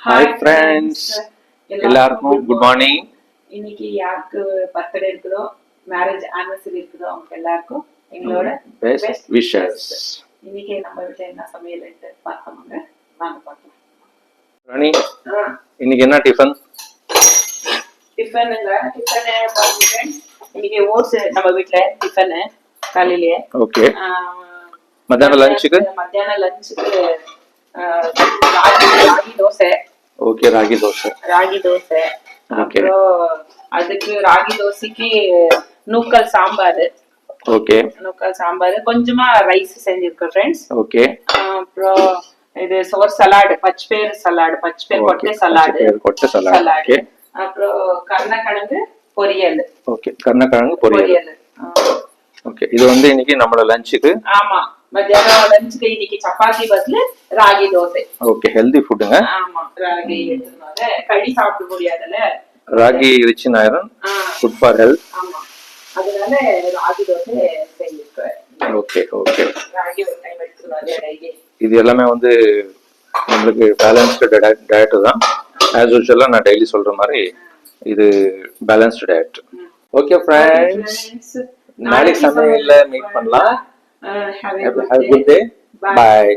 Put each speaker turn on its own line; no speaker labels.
Hi friends எல்லாருக்கும் good morning
இன்னைக்கு யாருக்கு பர்த்டே இருக்குதோ மேரேஜ் ஆனிவர்சரி இருக்குதோ அவங்க எல்லாருக்கும் எங்களோட
பெஸ்ட்
best
விஷஸ்.
இன்னைக்கு நம்ம வீட்டுல என்ன சமையல் பார்த்தோம்ங்க வாங்க பார்க்கலாம்.
ராணி இன்னைக்கு என்ன டிஃபன்
டிஃபனுங்க டிஃபனு பாருங்க இன்னைக்கு ஓட்ஸ் நம்ம வீட்டுல டிஃபனு காலையிலேயே.
ஓகே
ஆஹ்,
மத்தியானம் லஞ்சுக்கு
மத்தியானம் லஞ்சுக்கு ராகி
ஓகே ராகி தோசை.
ராகி தோசை. அப்புறம் அதுக்கு ராகி தோசைக்கு நூக்கல் சாம்பார்.
ஓகே.
நூக்கல் சாம்பார். கொஞ்சமா ரைஸ் செஞ்சிருக்கேன் ஃப்ரெண்ட்ஸ்
ஓகே.
அப்புறம் இது சோர் சலாடு பச்சைப்பயிறு சலாடு பச்சைப்பயிறு கொட்டை சலாடு.
கொட்டை சலாட்.
அப்புறம் கருணக்கிழங்கு பொரியல்.
ஓகே. கருணக்கிழங்கு பொரியல். ஓகே. இது வந்து இன்னைக்கு நம்மளோட லஞ்சுக்கு
ஆமா. மத்தியானம் லஞ்சுக்கு இன்னைக்கு சப்பாத்தி பதில் ராகி தோசை.
ஓகே ஹெல்தி ஃபுட்டுங்க
ஆமா ராகி எடுத்துருவாங்க. கறி சாப்பிட முடியாதுல்ல?
Ragi rich in iron good for health
ஆமா. அதனால ராகி தோசை செஞ்சிருக்கேன்
ஓகே ஓகே
ராகி ஒரு டைம்
இது எல்லாமே வந்து நம்மளுக்கு பேலன்ஸ்டு டயட் தான். ஆஸ் யூஸ்வலாக நான் டெய்லி சொல்ற மாதிரி இது பேலன்ஸ்டு டயட் ஓகே ஃப்ரெண்ட்ஸ் நாளைக்கு சமையல்ல மீட் பண்ணலாம்.
Uh,
have a good day.
Bye.
Bye.